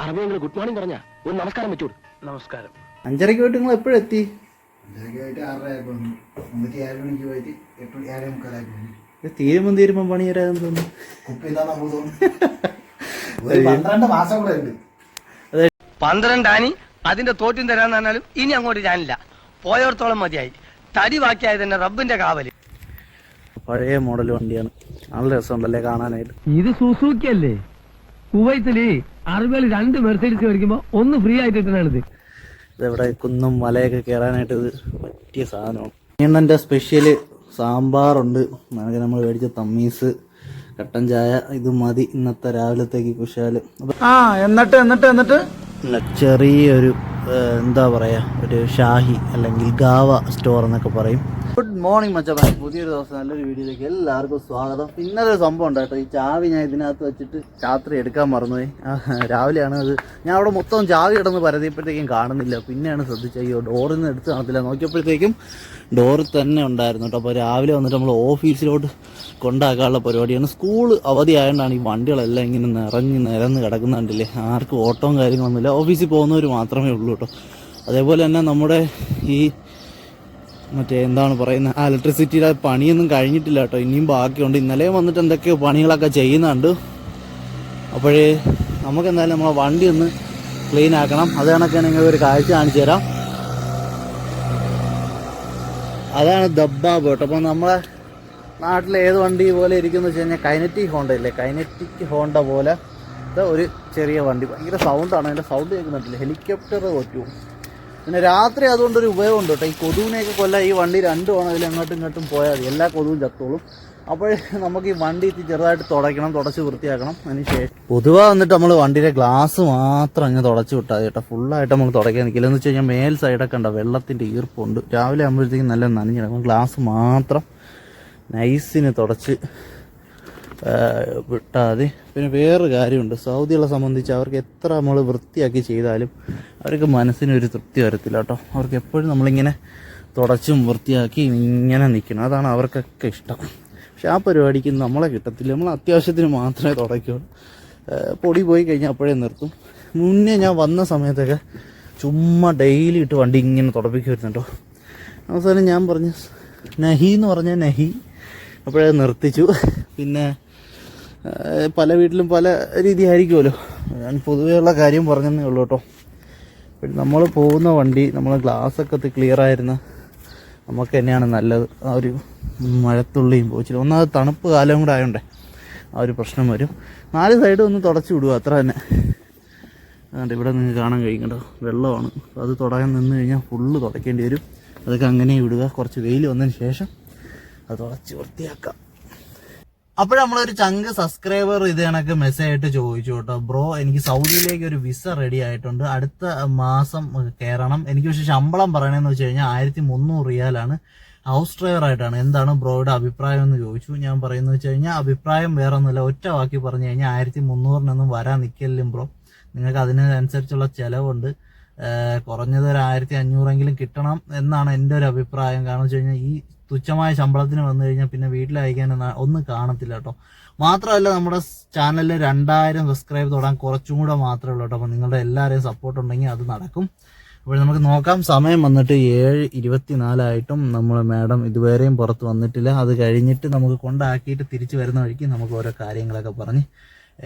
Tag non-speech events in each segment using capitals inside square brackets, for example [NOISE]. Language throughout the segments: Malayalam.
അറബിയെങ്കിൽ ഗുഡ് മോർണിംഗ് പറഞ്ഞ. ഒരു നമസ്കാരം വെച്ചോട് നമസ്കാരം. അഞ്ചരയ്ക്ക് പോയിട്ട് നിങ്ങൾ എപ്പോഴെത്തി തീരുമ്പം തീരുമ്പം പണി തോന്നുന്നു. [LAUGHS] പന്ത്രണ്ടാനി അതിന്റെ തോറ്റും തരാന്ന് പറഞ്ഞാലും ഇനി അങ്ങോട്ട് ഞാനില്ല. പോയോർത്തോളം മതിയായി. തടി ബാക്കിയായത് തന്നെ റബ്ബിന്റെ കാവൽ. പഴയ മോഡൽ വണ്ടിയാണ്. നല്ല രസമുണ്ടല്ലേ കാണാനായിട്ട്? ഇത് സുസൂക്കി അല്ലേ? കുവൈത്തിൽ അറുപതിൽ രണ്ട് മെർസൈഡീസ് മേടിക്കുമ്പോ ഒന്ന് ഫ്രീ ആയിട്ട് കിട്ടുന്നതാണിത്. ഇതെവിടെ കുന്നും മലയൊക്കെ കയറാനായിട്ട് ഇത് പറ്റിയ സാധനമാണ്. നീണ്ണന്റെ സ്പെഷ്യൽ സാമ്പാറുണ്ട്. അങ്ങനെ നമ്മൾ മേടിച്ച തമ്മീസ് കട്ടൻ ചായ ഇത് മതി. ഇന്നത്തെ രാവിലത്തേക്ക് കുശാൽ. ആ എന്നിട്ട് എന്നിട്ട് എന്നിട്ട്? ചെറിയൊരു എന്താ പറയാ ഒരു ഷാഹി അല്ലെങ്കിൽ ഗാവ സ്റ്റോർ എന്നൊക്കെ പറയും. മോർണിംഗ് മച്ചപ്പൻ പുതിയൊരു ദിവസം നല്ലൊരു വീഡിയോയിലേക്ക് എല്ലാവർക്കും സ്വാഗതം. ഇന്നലെ ഒരു സംഭവം ഉണ്ട് കേട്ടോ ഈ ചാവി ഞാൻ ഇതിനകത്ത് വെച്ചിട്ട് രാത്രി എടുക്കാൻ മറന്നുപോയി. രാവിലെയാണ് അത്. ഞാൻ അവിടെ മൊത്തം ചാവി കിടന്ന് പരതിയപ്പോഴത്തേക്കും കാണുന്നില്ല. പിന്നെയാണ് ശ്രദ്ധിച്ചത്. അയ്യോ ഡോറിൽ നിന്ന് എടുത്ത് കാണത്തില്ല. നോക്കിയപ്പോഴത്തേക്കും ഡോറിൽ തന്നെ ഉണ്ടായിരുന്നു കേട്ടോ. അപ്പോൾ രാവിലെ വന്നിട്ട് നമ്മൾ ഓഫീസിലോട്ട് കൊണ്ടാക്കാനുള്ള പരിപാടിയാണ്. സ്കൂൾ അവധിയായതുകൊണ്ടാണ് ഈ വണ്ടികളെല്ലാം ഇങ്ങനെ നിറഞ്ഞ് നിരന്ന് കിടക്കുന്നുണ്ടല്ലേ ആർക്കും ഓട്ടവും കാര്യങ്ങളൊന്നുമില്ല. ഓഫീസിൽ പോകുന്നവർ മാത്രമേ ഉള്ളൂ കേട്ടോ. അതേപോലെ തന്നെ നമ്മുടെ ഈ മറ്റേ എന്താണ് പറയുന്നത്? ആ ഇലക്ട്രിസിറ്റിയുടെ പണിയൊന്നും കഴിഞ്ഞിട്ടില്ല കേട്ടോ. ഇനിയും ബാക്കിയുണ്ട്. ഇന്നലെ വന്നിട്ട് എന്തൊക്കെയോ പണികളൊക്കെ ചെയ്യുന്നുണ്ട്. അപ്പോഴേ നമുക്ക് എന്തായാലും നമ്മളെ വണ്ടി ഒന്ന് ക്ലീൻ ആക്കണം. അത് കണക്കെ നിങ്ങൾക്ക് ഒരു കാഴ്ച കാണിച്ചു തരാം. അതാണ് ദബ്ബാബ് കേട്ടോ. അപ്പോൾ നമ്മളെ നാട്ടിൽ ഏത് വണ്ടി പോലെ ഇരിക്കുന്നു വെച്ച് കഴിഞ്ഞാൽ കൈനറ്റിക് ഹോണ്ട ഇല്ലേ? കൈനറ്റിക് ഹോണ്ട പോലെ. ഒരു ചെറിയ വണ്ടി. ഭയങ്കര സൗണ്ടാണ് അതിന്റെ സൗണ്ട് കേൾക്കുന്നുണ്ടല്ലേ? ഹെലികോപ്റ്റർ പറ്റും പിന്നെ രാത്രി അതുകൊണ്ടൊരു ഉപയോഗമുണ്ട് കേട്ടോ. ഈ കൊതുവിനെയൊക്കെ കൊല്ലാൻ ഈ വണ്ടി രണ്ടു ആണ്. അതിൽ അങ്ങോട്ടും ഇങ്ങോട്ടും പോയാൽ മതി. എല്ലാ കൊതുവും ചത്തോളും. അപ്പോൾ നമുക്ക് ഈ വണ്ടി ചെറുതായിട്ട് തുടയ്ക്കണം തുടച്ച് വൃത്തിയാക്കണം. അതിന് ശേഷം പൊതുവാ വന്നിട്ട് നമ്മൾ വണ്ടിയുടെ ഗ്ലാസ് മാത്രം അങ്ങ് തുടച്ച് വിട്ടാൽ കേട്ടോ. ഫുള്ളായിട്ട് നമ്മൾ തുടയ്ക്കാൻ നിൽക്കില്ല എന്ന് വെച്ച് കഴിഞ്ഞാൽ മേൽ സൈഡൊക്കെ ഉണ്ടോ വെള്ളത്തിന്റെ ഈർപ്പുണ്ട്. രാവിലെ ആകുമ്പോഴത്തേക്കും നല്ല നനഞ്ഞിടക്കും ഗ്ലാസ് മാത്രം നൈസിന് തുടച്ച് വിട്ടാൽ മതി പിന്നെ വേറൊരു കാര്യമുണ്ട്. സൗദികളെ സംബന്ധിച്ച് അവർക്ക് എത്ര നമ്മൾ വൃത്തിയാക്കി ചെയ്താലും അവർക്ക് മനസ്സിനൊരു തൃപ്തി വരത്തില്ല കേട്ടോ. അവർക്ക് എപ്പോഴും നമ്മളിങ്ങനെ തുടച്ചും വൃത്തിയാക്കി ഇങ്ങനെ നിൽക്കണം. അതാണ് അവർക്കൊക്കെ ഇഷ്ടം. പക്ഷെ ആ പരിപാടിക്ക് നമ്മളെ കിട്ടത്തില്ല. നമ്മൾ അത്യാവശ്യത്തിന് മാത്രമേ തുടയ്ക്കുള്ളൂ. പൊടി പോയി കഴിഞ്ഞാൽ അപ്പോഴേ നിർത്തും. മുന്നേ ഞാൻ വന്ന സമയത്തൊക്കെ ചുമ്മാ ഡെയിലി ഇട്ട് വണ്ടി ഇങ്ങനെ തുടപ്പിക്കുമായിരുന്നു കേട്ടോ അവസാനം ഞാൻ പറഞ്ഞു നഹി എന്ന് പറഞ്ഞാൽ നഹി. അപ്പോഴേ നിർത്തിച്ചു. പിന്നെ പല വീട്ടിലും പല രീതി ആയിരിക്കുമല്ലോ ഞാൻ പൊതുവെയുള്ള കാര്യം പറഞ്ഞതേ ഉള്ളൂ കേട്ടോ. നമ്മൾ പോകുന്ന വണ്ടി നമ്മൾ ഗ്ലാസ്സൊക്കെ ക്ലിയർ ആയിരുന്ന നമുക്ക് തന്നെയാണ് നല്ലത്. ആ ഒരു മഴത്തുള്ളിയും പോച്ചില്ല ഒന്നാമത് തണുപ്പ് കാലം കൂടെ ആയതുകൊണ്ടേ ആ ഒരു പ്രശ്നം വരും. നാല് സൈഡും ഒന്ന് തുടച്ചു വിടുക അത്ര തന്നെ. അതുകൊണ്ട് ഇവിടെ നിങ്ങൾക്ക് കാണാൻ കഴിയും കേട്ടോ വെള്ളമാണ്. അത് തുടങ്ങാൻ നിന്ന് കഴിഞ്ഞാൽ ഫുള്ള് തുടയ്ക്കേണ്ടി വരും. അതൊക്കെ അങ്ങനെ വിടുക. കുറച്ച് വെയിൽ വന്നതിന് ശേഷം അത് തുടച്ച് വൃത്തിയാക്കാം. അപ്പോൾ നമ്മളൊരു ചങ്ക് സബ്സ്ക്രൈബർ ഇത് കണക്ക് മെസ്സേജ് ആയിട്ട് ചോദിച്ചു കേട്ടോ. ബ്രോ എനിക്ക് സൗദിയിലേക്ക് ഒരു വിസ റെഡി ആയിട്ടുണ്ട്. അടുത്ത മാസം കയറണം എനിക്ക് പക്ഷെ ശമ്പളം പറയണമെന്ന് വെച്ച് കഴിഞ്ഞാൽ ആയിരത്തി മുന്നൂറ് റിയാലാണ്. ഹൗസ് ഡ്രൈവർ ആയിട്ടാണ്. എന്താണ് ബ്രോയുടെ അഭിപ്രായം എന്ന് ചോദിച്ചു. ഞാൻ പറയുന്നത് വെച്ച് കഴിഞ്ഞാൽ അഭിപ്രായം വേറെ ഒന്നുമില്ല ഒറ്റ വാക്കി പറഞ്ഞു കഴിഞ്ഞാൽ ആയിരത്തി മുന്നൂറിനൊന്നും വരാൻ നിൽക്കലും ബ്രോ നിങ്ങൾക്ക് അതിനനുസരിച്ചുള്ള ചിലവുണ്ട്. കുറഞ്ഞത് ഒരു ആയിരത്തി അഞ്ഞൂറെങ്കിലും കിട്ടണം എന്നാണ് എന്റെ ഒരു അഭിപ്രായം. കാരണം വെച്ച് കഴിഞ്ഞാൽ ഈ തുച്ഛമായ ശമ്പളത്തിന് വന്നു കഴിഞ്ഞാൽ പിന്നെ വീട്ടിൽ അയക്കാൻ ഒന്നും കാണത്തില്ല കേട്ടോ. മാത്രമല്ല നമ്മുടെ ചാനലിൽ രണ്ടായിരം സബ്സ്ക്രൈബ് തൊടാൻ കുറച്ചും കൂടെ മാത്രമേ ഉള്ളൂ കേട്ടോ. അപ്പോൾ നിങ്ങളുടെ എല്ലാവരെയും സപ്പോർട്ട് ഉണ്ടെങ്കിൽ അത് നടക്കും. അപ്പോൾ നമുക്ക് നോക്കാം. സമയം വന്നിട്ട് ഏഴ് ഇരുപത്തിനാലായിട്ടും നമ്മൾ മാഡം ഇതുവരെയും പുറത്ത് വന്നിട്ടില്ല. അത് കഴിഞ്ഞിട്ട് നമുക്ക് കൊണ്ടാക്കിയിട്ട് തിരിച്ചു വരുന്ന വഴിക്ക് നമുക്ക് ഓരോ കാര്യങ്ങളൊക്കെ പറഞ്ഞ്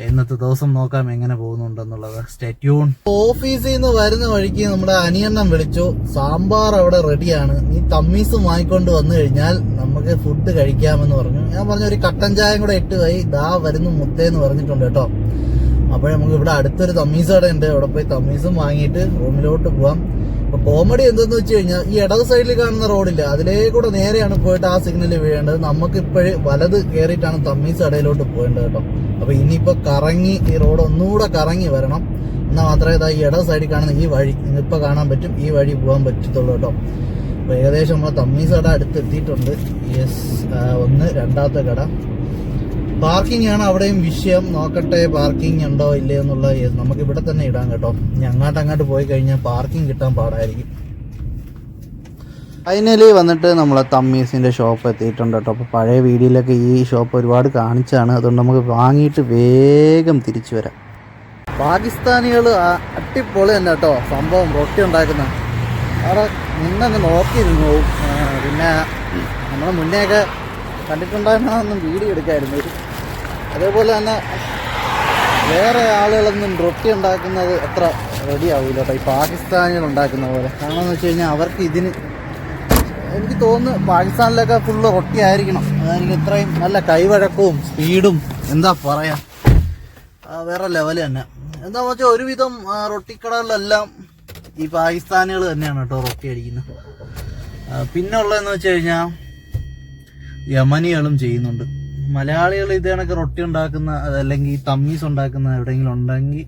ഇന്നത്തെ ദിവസം നോക്കാം എങ്ങനെ പോകുന്നുണ്ടെന്നുള്ളത്. സ്റ്റെറ്റ്യൂൺ ഓഫീസിൽ നിന്ന് വരുന്ന വഴിക്ക് നമ്മുടെ അനിയണ്ണം വിളിച്ചു. സാമ്പാർ അവിടെ റെഡിയാണ്. നീ തമ്മീസ് വാങ്ങിക്കൊണ്ട് വന്നു കഴിഞ്ഞാൽ നമുക്ക് ഫുഡ് കഴിക്കാമെന്ന് പറഞ്ഞു. ഞാൻ പറഞ്ഞു ഒരു കട്ടൻ ചായം കൂടെ ഇട്ട് പോയി ദാ വരുന്നു മുത്തേന്ന് പറഞ്ഞിട്ടുണ്ട് കേട്ടോ. അപ്പോഴേ നമുക്ക് ഇവിടെ അടുത്തൊരു തമ്മീസ് കട ഉണ്ട് അവിടെ പോയി തമ്മീസും വാങ്ങിയിട്ട് റൂമിലോട്ട് പോവാം. അപ്പൊ കോമഡി എന്തെന്ന് വെച്ച് കഴിഞ്ഞാൽ ഈ ഇടത് സൈഡിൽ കാണുന്ന റോഡില്ല അതിലേ കൂടെ നേരെയാണ് പോയിട്ട് ആ സിഗ്നൽ വീഴേണ്ടത്. നമുക്ക് ഇപ്പോഴേ വലത് കയറിയിട്ടാണ് തമ്മീസ് അടയിലോട്ട് പോകേണ്ടത് കേട്ടോ. അപ്പൊ ഇനിയിപ്പോ കറങ്ങി ഈ റോഡ് ഒന്നുകൂടെ കറങ്ങി വരണം. എന്നാൽ മാത്രമേ ഇതാ ഈ ഇടത് സൈഡിൽ കാണുന്ന ഈ വഴി ഇന്നിപ്പോ കാണാൻ പറ്റും. ഈ വഴി പോകാൻ പറ്റത്തുള്ളൂ കേട്ടോ. അപ്പൊ ഏകദേശം നമ്മളെ തമ്മീസ് കട അടുത്ത് എത്തിയിട്ടുണ്ട് യെസ് ഒന്ന് രണ്ടാമത്തെ കട. പാർക്കിംഗ് ആണ് അവിടെയും വിഷയം. നോക്കട്ടെ പാർക്കിംഗ് ഉണ്ടോ ഇല്ലേ എന്നുള്ള നമുക്ക് ഇവിടെ തന്നെ ഇടാം കേട്ടോ. അങ്ങോട്ട് അങ്ങോട്ട് പോയി കഴിഞ്ഞാൽ പാർക്കിംഗ് കിട്ടാൻ പാടായിരിക്കും. ഫൈനലി വന്നിട്ട് നമ്മളെ തമ്മീസിന്റെ ഷോപ്പ് എത്തിയിട്ടുണ്ട് കേട്ടോ. അപ്പോൾ പഴയ വീഡിയോയിലൊക്കെ ഈ ഷോപ്പ് ഒരുപാട് കാണിച്ചാണ്. അതുകൊണ്ട് നമുക്ക് വാങ്ങിയിട്ട് വേഗം തിരിച്ചു വരാം. പാകിസ്ഥാനികൾ അട്ടിപ്പൊളി തന്നെ കേട്ടോ. സംഭവം റൊട്ടി ഉണ്ടാക്കുന്ന. അവിടെ നിന്നങ്ങ് നോക്കി പിന്നെ നമ്മുടെ മുന്നേയൊക്കെ കണ്ടിട്ടുണ്ടായിരുന്നൊന്നും വീഡിയോ എടുക്കായിരുന്നു. അതേപോലെ തന്നെ വേറെ ആളുകളൊന്നും റൊട്ടി ഉണ്ടാക്കുന്നത് അത്ര റെഡി ആവില്ല ഈ പാകിസ്ഥാനികൾ ഉണ്ടാക്കുന്ന പോലെ. കാരണം എന്ന് വെച്ച് കഴിഞ്ഞാൽ അവർക്ക് ഇതിന് എനിക്ക് തോന്നുന്നു പാകിസ്ഥാനിലൊക്കെ ഫുള്ള് റൊട്ടി ആയിരിക്കണം. അതായിരിക്കും ഇത്രയും നല്ല കൈവഴക്കവും സ്പീഡും എന്താ പറയാ വേറെ ലെവൽ തന്നെ. എന്താ വെച്ചാൽ ഒരുവിധം റൊട്ടിക്കടകളിലെല്ലാം ഈ പാകിസ്ഥാനികൾ തന്നെയാണ് കേട്ടോ റൊട്ടി അടിക്കുന്നത്. ആ, പിന്നെ ഉള്ളതെന്ന് വെച്ച് കഴിഞ്ഞാൽ യമനികളും ചെയ്യുന്നുണ്ട്. മലയാളികൾ ഇത് കണക്ക് റൊട്ടി ഉണ്ടാക്കുന്ന അല്ലെങ്കിൽ തമ്മീസ് ഉണ്ടാക്കുന്ന എവിടെയെങ്കിലും ഉണ്ടെങ്കിൽ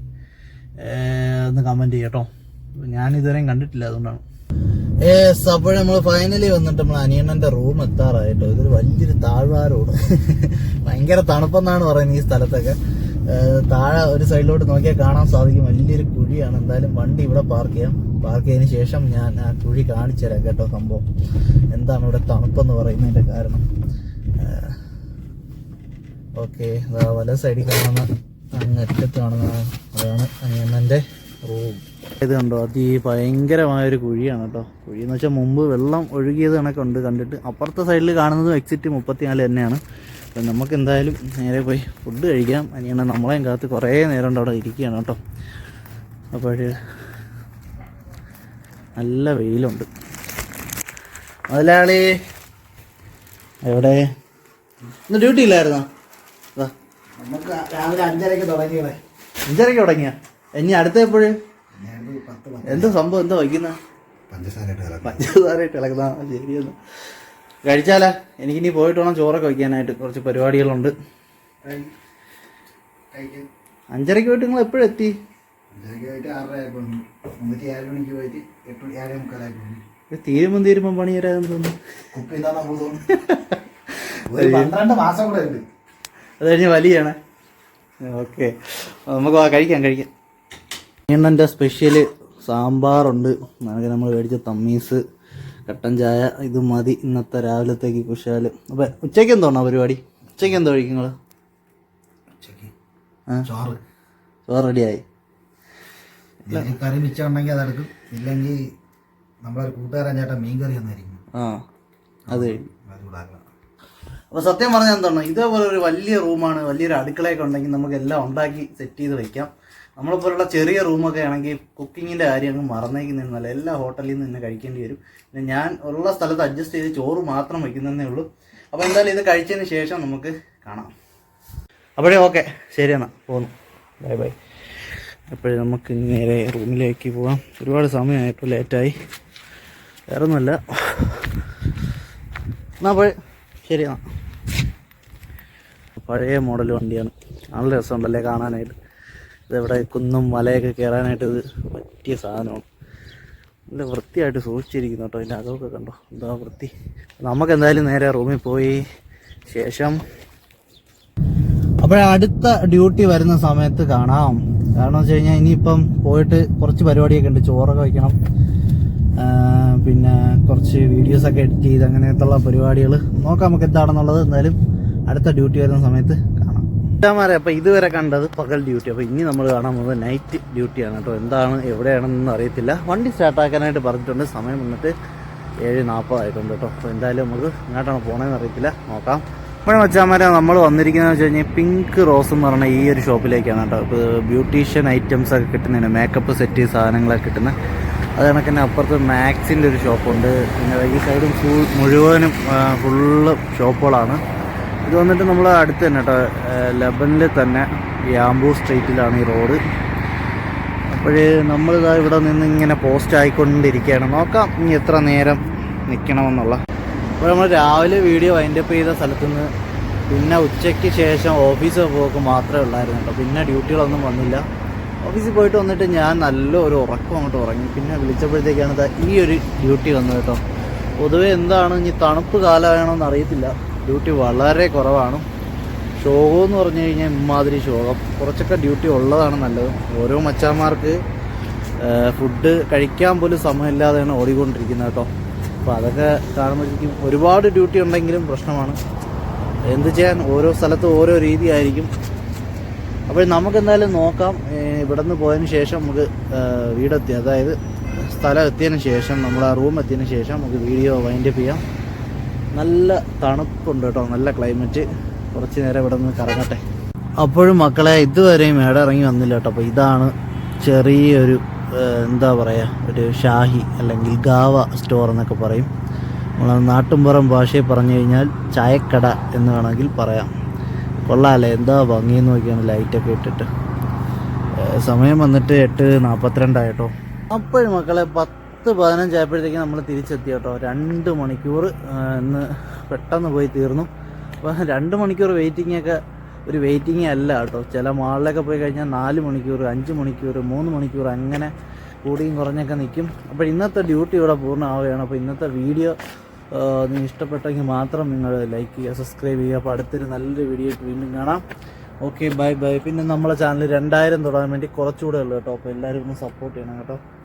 ഒന്ന് കമന്റ് ചെയ്യട്ടോ ഞാൻ ഇതുവരെയും കണ്ടിട്ടില്ല അതുകൊണ്ടാണ്. ഏസ് അപ്പോൾ നമ്മൾ ഫൈനലി വന്നിട്ട് നമ്മൾ അനിയണ്ണന്റെ റൂം എത്താറായിട്ടോ ഇതൊരു വലിയൊരു താഴ്വാരോട്. ഭയങ്കര തണുപ്പെന്നാണ് പറയുന്നത് ഈ സ്ഥലത്തൊക്കെ. താഴെ ഒരു സൈഡിലോട്ട് നോക്കിയാൽ കാണാൻ സാധിക്കും. വലിയൊരു കുഴിയാണ്. എന്തായാലും വണ്ടി ഇവിടെ പാർക്ക് ചെയ്യാം. പാർക്ക് ചെയ്തതിന് ശേഷം ഞാൻ ആ കുഴി കാണിച്ചു തരാം കേട്ടോ സംഭവം. എന്താണ് ഇവിടെ തണുപ്പെന്ന് പറയുന്നതിന്റെ കാരണം. ഓക്കെ. വല സൈഡിൽ കാണുന്ന അങ്ങറ്റത്ത് കാണുന്ന അതാണ് അനിയണ്ണന്റെ റൂം. ഇത് കണ്ടോ? അത് ഈ ഭയങ്കരമായൊരു കുഴിയാണ് കേട്ടോ. കുഴി എന്ന് വെച്ചാൽ മുമ്പ് വെള്ളം ഒഴുകിയത് കണക്കുണ്ട് കണ്ടിട്ട്. അപ്പുറത്തെ സൈഡിൽ കാണുന്നതും എക്സിറ്റ് മുപ്പത്തിനാല് തന്നെയാണ്. അപ്പം നമുക്ക് എന്തായാലും നേരെ പോയി ഫുഡ് കഴിക്കാം. അനിയണ നമ്മളെയും കാത്ത് കുറേ നേരം ഉണ്ട് അവിടെ ഇരിക്കുകയാണ് കേട്ടോ. അപ്പോൾ നല്ല വെയിലുണ്ട്. മുതലാളി എവിടെ? ഇന്ന് ഡ്യൂട്ടി ഇല്ലായിരുന്നോ? നമുക്ക് രാവിലെ അഞ്ചരയ്ക്ക് തുടങ്ങിയേ അഞ്ചരയ്ക്ക് തുടങ്ങിയ? ഇനി അടുത്ത എപ്പോഴും? എന്താ സംഭവം? എന്താ വയ്ക്കുന്ന പഞ്ചസാര പഞ്ചസാര ഇളക്കുന്ന ശരിയെന്ന്. കഴിച്ചാലാ? എനിക്കിനി പോയിട്ട് വേണം ചോറൊക്കെ വയ്ക്കാനായിട്ട്. കുറച്ച് പരിപാടികളുണ്ട്. അഞ്ചരക്ക് അഞ്ചരയ്ക്ക് പോയിട്ട് നിങ്ങൾ എപ്പോഴും എത്തി? തീരുമ്പം തീരുമ്പം പണി തരാതെന്ന് തോന്നുന്നു. അത് കഴിഞ്ഞ് വലിയാണ്. ഓക്കെ. നമുക്ക് കഴിക്കാം കഴിക്കാം. എണ്ണന്റെ സ്പെഷ്യൽ സാമ്പാറുണ്ട്. അങ്ങനെ നമ്മൾ മേടിച്ച തമ്മീസ്. കട്ടൻ ചായ ഇത് മതി. ഇന്നത്തെ രാവിലത്തേക്ക് കുശാൽ അപ്പം ഉച്ചയ്ക്ക് എന്തോണോ പരിപാടി? ഉച്ചയ്ക്ക് എന്തോ കഴിക്കും നിങ്ങൾ ചോറ്. ചോറ് റെഡിയായി. കറി മിച്ചം ഉണ്ടെങ്കിൽ അതെടുക്കും ഇല്ലെങ്കിൽ നമ്മളൊരു കൂട്ടുകാരൻ ചേട്ടൻ മീൻ കറി ഒന്നായിരിക്കും ആ അത് അപ്പോൾ സത്യം പറഞ്ഞാൽ എന്താണ്? ഇതേപോലെ ഒരു വലിയ റൂമാണ് വലിയൊരു അടുക്കളയൊക്കെ ഉണ്ടെങ്കിൽ നമുക്ക് എല്ലാം ഉണ്ടാക്കി സെറ്റ് ചെയ്ത് വെക്കാം. നമ്മളെപ്പോലുള്ള ചെറിയ റൂമൊക്കെ ആണെങ്കിൽ കുക്കിങ്ങിന്റെ കാര്യം അങ്ങ് മറന്നേക്കുന്നല്ല എല്ലാ ഹോട്ടലിൽ നിന്ന് തന്നെ കഴിക്കേണ്ടി വരും. പിന്നെ ഞാൻ ഉള്ള സ്ഥലത്ത് അഡ്ജസ്റ്റ് ചെയ്ത് ചോറ് മാത്രം വയ്ക്കുന്നതേ ഉള്ളൂ. അപ്പോൾ എന്തായാലും ഇത് കഴിച്ചതിന് ശേഷം നമുക്ക് കാണാം. അപ്പോഴേ ഓക്കെ. ശരി എന്നാൽ പോന്നു. Bye bye. അപ്പോഴേ നമുക്ക് നേരെ റൂമിലേക്ക് പോവാം. ഒരുപാട് സമയമായപ്പോൾ ലേറ്റായി. വേറെ ഒന്നുമല്ല എന്നാൽ അപ്പോൾ ശരി എന്നാൽ പഴയ മോഡൽ വണ്ടിയാണ്. നല്ല രസമുണ്ടല്ലേ കാണാനായിട്ട്. ഇതെവിടെ കുന്നും മലയൊക്കെ കയറാനായിട്ട് ഇത് പറ്റിയ സാധനമാണ്. നല്ല വൃത്തിയായിട്ട് സൂക്ഷിച്ചിരിക്കുന്നു കേട്ടോ അതിന്റെ അകമൊക്കെ കണ്ടോ? എന്താ വൃത്തി? നമുക്ക് എന്തായാലും നേരെ റൂമിൽ പോയി ശേഷം അപ്പോൾ അടുത്ത ഡ്യൂട്ടി വരുന്ന സമയത്ത് കാണാം. കാരണം വെച്ച് കഴിഞ്ഞാൽ ഇനിയിപ്പം പോയിട്ട് കുറച്ച് പരിപാടിയൊക്കെ ഉണ്ട്. ചോറൊക്കെ വയ്ക്കണം. പിന്നെ കുറച്ച് വീഡിയോസൊക്കെ എഡിറ്റ് ചെയ്ത് അങ്ങനത്തുള്ള പരിപാടികൾ നോക്കാം നമുക്ക് എന്താണെന്നുള്ളത്. എന്തായാലും അടുത്ത ഡ്യൂട്ടി വരുന്ന സമയത്ത് കാണാം അപ്പൊ ഇതുവരെ കണ്ടത് പകൽ ഡ്യൂട്ടി. അപ്പോൾ ഇനി നമ്മൾ കാണാൻ പോകുന്നത് നൈറ്റ് ഡ്യൂട്ടിയാണ് കേട്ടോ. എന്താണ് എവിടെയാണെന്നൊന്നും അറിയത്തില്ല. വണ്ടി സ്റ്റാർട്ടാക്കാനായിട്ട് പറഞ്ഞിട്ടുണ്ട്. സമയം വന്നിട്ട് ഏഴ് നാൽപ്പതായിട്ടുണ്ട് കേട്ടോ. അപ്പോൾ എന്തായാലും നമുക്ക് എങ്ങോട്ടാണ് പോകണമെന്ന് അറിയത്തില്ല. നോക്കാം. ഇവിടെ മച്ചാമാരെ നമ്മൾ വന്നിരിക്കുന്നത് വെച്ച് കഴിഞ്ഞാൽ പിങ്ക് റോസ് എന്ന് പറഞ്ഞ ഈ ഒരു ഷോപ്പിലേക്കാണ് കേട്ടോ. ഇപ്പോൾ ബ്യൂട്ടീഷ്യൻ ഐറ്റംസ് ഒക്കെ കിട്ടുന്നതിന് മേക്കപ്പ് സെറ്റ് സാധനങ്ങളൊക്കെ കിട്ടുന്ന അത് കണക്ക് തന്നെ അപ്പുറത്ത് മാക്സിന്റെ ഒരു ഷോപ്പുണ്ട് പിന്നെ ഈ സൈഡും ഫുൾ മുഴുവനും ഫുള്ള് ഷോപ്പുകളാണ് ഇത് വന്നിട്ട് നമ്മൾ അടുത്ത് തന്നെ കേട്ടോ ലബനിൽ തന്നെ യാംബൂ സ്ട്രീറ്റിലാണ് ഈ റോഡ്. അപ്പോഴേ നമ്മളിതാ ഇവിടെ നിന്ന് ഇങ്ങനെ പോസ്റ്റ് ആയിക്കൊണ്ടിരിക്കുകയാണ്. നോക്കാം ഇനി എത്ര നേരം നിൽക്കണമെന്നുള്ള അപ്പോൾ നമ്മൾ രാവിലെ വീഡിയോ വൈൻഡപ്പ് ചെയ്ത സ്ഥലത്തുനിന്ന് പിന്നെ ഉച്ചയ്ക്ക് ശേഷം ഓഫീസിൽ പോക്ക് മാത്രമേ ഉള്ളായിരുന്നു കേട്ടോ പിന്നെ ഡ്യൂട്ടികളൊന്നും വന്നില്ല. ഓഫീസിൽ പോയിട്ട് വന്നിട്ട് ഞാൻ നല്ല ഒരു ഉറക്കം അങ്ങോട്ട് ഉറങ്ങി. പിന്നെ വിളിച്ചപ്പോഴത്തേക്കാണ് ഈ ഒരു ഡ്യൂട്ടി വന്നത് കേട്ടോ പൊതുവേ എന്താണ് ഇനി തണുപ്പ് കാലമാണോന്ന് അറിയത്തില്ല. ഡ്യൂട്ടി വളരെ കുറവാണ്. ശോകം എന്ന് പറഞ്ഞു കഴിഞ്ഞാൽ ഇമാതിരി ശോകം. കുറച്ചൊക്കെ ഡ്യൂട്ടി ഉള്ളതാണ് നല്ലത്. ഓരോ മച്ചാന്മാർക്ക് ഫുഡ് കഴിക്കാൻ പോലും സമയമില്ലാതെയാണ് ഓടിക്കൊണ്ടിരിക്കുന്നത് കേട്ടോ. അപ്പോൾ അതൊക്കെ കാണുമ്പോഴത്തേക്കും ഒരുപാട് ഡ്യൂട്ടി ഉണ്ടെങ്കിലും പ്രശ്നമാണ്. എന്ത് ചെയ്യാൻ ഓരോ സ്ഥലത്തും ഓരോ രീതിയായിരിക്കും. അപ്പോൾ നമുക്ക് എന്തായാലും നോക്കാം. ഇവിടെ നിന്ന് പോയതിന് ശേഷം നമുക്ക് വീടെത്തി. അതായത് സ്ഥലം എത്തിയതിന് ശേഷം നമ്മൾ ആ റൂം എത്തിയതിന് ശേഷം നമുക്ക് വീഡിയോ വൈൻഡപ്പ് ചെയ്യാം. നല്ല തണുപ്പുണ്ട് കേട്ടോ. നല്ല ക്ലൈമറ്റ് കുറച്ച് നേരം ഇവിടെ നിന്ന് കറങ്ങട്ടെ. അപ്പോഴും മക്കളെ ഇതുവരെയും മേട ഇറങ്ങി വന്നില്ല കേട്ടോ. അപ്പോൾ ഇതാണ് ചെറിയൊരു എന്താ പറയുക ഒരു ഷാഹി അല്ലെങ്കിൽ ഗാവ സ്റ്റോർ എന്നൊക്കെ പറയും. നമ്മൾ നാട്ടുംപുറം ഭാഷയിൽ പറഞ്ഞു കഴിഞ്ഞാൽ ചായക്കട എന്ന് വേണമെങ്കിൽ പറയാം. കൊള്ളാമല്ലേ എന്താ ഭംഗിയെന്ന് നോക്കിയാണ് ലൈറ്റൊക്കെ ഇട്ടിട്ട്. സമയം വന്നിട്ട് എട്ട് നാൽപ്പത്തിരണ്ടായിട്ടോ അപ്പോഴും മക്കളെ പത്ത് പതിനഞ്ചായപ്പോഴത്തേക്ക് നമ്മൾ തിരിച്ചെത്തി കേട്ടോ. രണ്ട് മണിക്കൂർ ഇന്ന് പെട്ടെന്ന് പോയി തീർന്നു. അപ്പോൾ രണ്ട് മണിക്കൂർ വെയിറ്റിംഗ് ഒക്കെ ഒരു വെയിറ്റിംഗ് അല്ല കേട്ടോ. ചില മാളിലൊക്കെ പോയി കഴിഞ്ഞാൽ നാല് മണിക്കൂർ അഞ്ച് മണിക്കൂർ മൂന്ന് മണിക്കൂർ അങ്ങനെ കൂടിയും കുറഞ്ഞൊക്കെ നിൽക്കും അപ്പോൾ ഇന്നത്തെ ഡ്യൂട്ടി ഇവിടെ പൂർണമാവുകയാണ്. അപ്പോൾ ഇന്നത്തെ വീഡിയോ നിങ്ങൾ ഇഷ്ടപ്പെട്ടെങ്കിൽ മാത്രം നിങ്ങൾ ലൈക്ക് ചെയ്യുക സബ്സ്ക്രൈബ് ചെയ്യുക. അപ്പോൾ അടുത്തൊരു നല്ലൊരു വീഡിയോ വീണ്ടും കാണാം. Okay bye bye. പിന്നെ നമ്മളെ ചാനൽ രണ്ടായിരം തുടങ്ങാൻ വേണ്ടി കുറച്ചുകൂടെ ഉള്ളൂ കേട്ടോ. അപ്പോൾ എല്ലാവരും ഒന്ന് സപ്പോർട്ട് ചെയ്യണം കേട്ടോ.